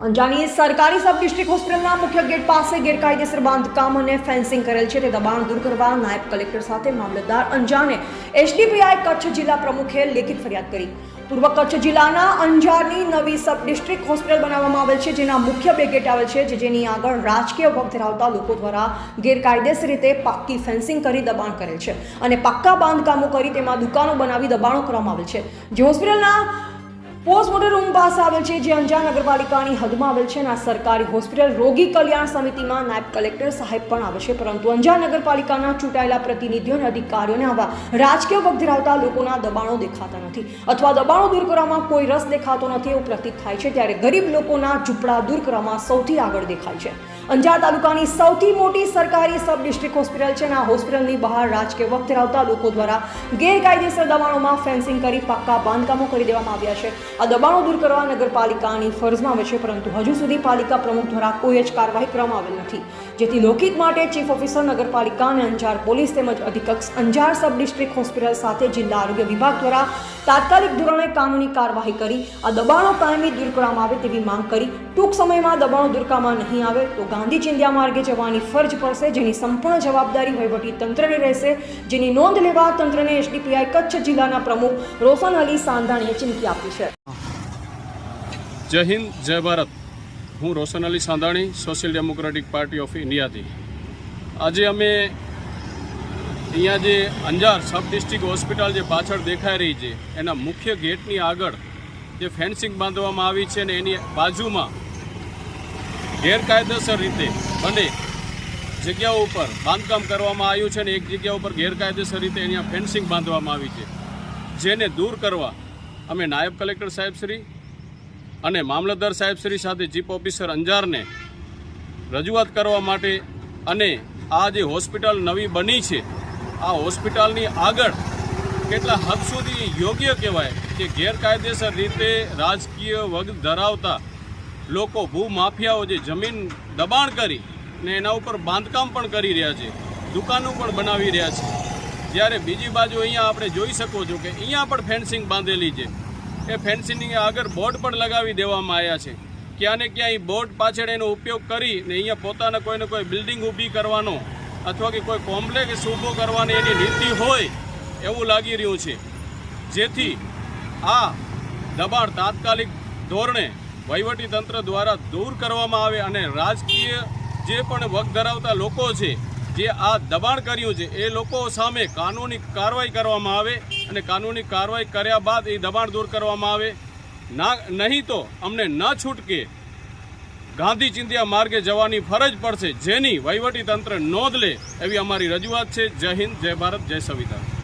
અંજારની સરકારી sub district હોસ્પિટલના મુખ્ય ગેટ પાસે ગેરકાયદેસર બાંધકામ અને ફેન્સિંગ કરેલ છે. તે દબાણ દૂર કરવા નાયબ કલેક્ટર સાથે મામલતદાર અંજાને એસડીપીઆઈ કચ્છ જિલ્લા પ્રમુખે લેખિત ફરિયાદ કરી. પૂર્વ કચ્છ જિલ્લાના અંજારની નવી સબ ડિસ્ટ્રિક્ટ હોસ્પિટલ બનાવવામાં આવેલ છે, જેના મુખ્ય બે ગેટ આવેલ છે જેની આગળ રાજકીય વખ ધરાવતા લોકો દ્વારા ગેરકાયદેસર રીતે પાક્કી ફેન્સિંગ કરી દબાણ કરેલ છે અને પાક્કા બાંધકામો કરી તેમાં દુકાનો બનાવી દબાણો કરવામાં આવેલ છે. જે હોસ્પિટલના પોસ્ટમોર્ટમ રૂમ પાસે આવેલ છે, જે અંજાર નગરપાલિકાની હદમાં આવેલ છે અને આ સરકારી હોસ્પિટલ રોગી કલ્યાણ સમિતિમાં નાયબ કલેક્ટર સાહેબ પણ આવે છે. પરંતુ અંજાર નગરપાલિકાના ચૂંટાયેલા પ્રતિનિધિઓ અને અધિકારીઓને આવા રાજકીય વગ ધરાવતા લોકોના દબાણો દેખાતા નથી અથવા દબાણો દૂર કરવામાં કોઈ રસ દેખાતો નથી એવું પ્રતીત થાય છે. ત્યારે ગરીબ લોકોના ઝૂંપડા દૂર કરવામાં સૌથી આગળ દેખાય છે. અંજાર તાલુકાની સૌથી મોટી સરકારી સબ ડિસ્ટ્રિક્ટ હોસ્પિટલ છે અને આ હોસ્પિટલની બહાર રાજકીય વગ ધરાવતા લોકો દ્વારા ગેરકાયદેસર દબાણોમાં ફેન્સિંગ કરી પાક્કા બાંધકામો કરી દેવામાં આવ્યા છે. આ દબાણો દૂર કરવા નગરપાલિકાની ફરજમાં આવે છે, પરંતુ હજુ સુધી પાલિકા પ્રમુખ દ્વારા કોઈ જ કાર્યવાહી કરવામાં આવેલ નથી. જેથી લોકહિત માટે ચીફ ઓફિસર નગરપાલિકા અને અંજાર પોલીસ તેમજ અધિકક્ષ અંજાર સબ ડિસ્ટ્રિક્ટ હોસ્પિટલ સાથે જિલ્લા આરોગ્ય વિભાગ દ્વારા તાત્કાલિક ધોરણે કાનૂની કાર્યવાહી કરી, આ દબાણો કાયમી દૂર કરવામાં આવે તેવી માંગ કરી. ટૂંક સમયમાં દબાણો દૂર કરવામાં નહીં આવે તો ગાંધી ચિંધ્યા માર્ગે જવાની ફરજ પડશે, જેની સંપૂર્ણ જવાબદારી તંત્રની રહેશે, જેની નોંધ લેવા તંત્રને એસડીપીઆઈ કચ્છ જિલ્લાના પ્રમુખ રોશન અલી સાંધાણીએ ચીમકી આપી છે. જય હિન્દ, જય ભારત. હું Roshan Ali Sandhani, social democratic party of ઇન્ડિયાથી. આજે અમે અહીંયા જે અંજાર સબ ડિસ્ટ્રિક્ટ હોસ્પિટલ જે પાછળ દેખાઈ રહી છે, એના મુખ્ય ગેટની આગળ જે ફેન્સિંગ બાંધવામાં આવી છે ને એની બાજુમાં ગેરકાયદેસર રીતે બને જગ્યાઓ ઉપર બાંધકામ કરવામાં આવ્યું છે ને એક જગ્યા ઉપર ગેરકાયદેસર રીતે અહીંયા ફેન્સિંગ બાંધવામાં આવી છે. જેને દૂર કરવા અમે નાયબ કલેક્ટર સાહેબશ્રી અને મામલતદાર સાહેબશ્રી સાથે ચીફ ઓફિસર અંજારને રજૂઆત કરવા માટે અને આ જે હોસ્પિટલ નવી બની છે, આ હોસ્પિટલની આગળ કેટલા હદ સુધી યોગ્ય કહેવાય કે ગેરકાયદેસર રીતે રાજકીય વગ ધરાવતા લોકો ભૂમાફિયાઓ જે જમીન દબાણ કરી ને એના ઉપર બાંધકામ પણ કરી રહ્યા છે, દુકાનો પણ બનાવી રહ્યા છે. જ્યારે બીજી બાજુ અહીંયા આપણે જોઈ શકો છો કે અહીંયા પણ ફેન્સિંગ બાંધેલી છે. એ ફેન્સિંગની આગળ બોર્ડ પણ લગાવી દેવામાં આવ્યા છે. ક્યાં ને ક્યાં બોર્ડ પાછળ એનો ઉપયોગ કરી ને અહીંયા પોતાના કોઈને કોઈ બિલ્ડિંગ ઊભી કરવાનો અથવા કે કોઈ કોમ્પ્લેક્સ ઊભો કરવાની એની નીતિ હોય એવું લાગી રહ્યું છે. જેથી આ દબાણ તાત્કાલિક ધોરણે વહીવટી તંત્ર દ્વારા દૂર કરવામાં આવે અને રાજકીય જે પણ વગ ધરાવતા લોકો છે જે આ દબાણ કર્યું છે, એ લોકો સામે કાનૂની કાર્યવાહી કરવામાં આવે અને કાનૂની કાર્યવાહી કર્યા બાદ એ દબાણ દૂર કરવામાં આવે. ના, નહીં તો અમને ન છૂટકે ગાંધી ચિંધ્યા માર્ગે જવાની ફરજ પડશે, જેની વહીવટી તંત્ર નોંધ લે એવી અમારી રજૂઆત છે. જય હિન્દ, જય ભારત, જય સંવિધાન.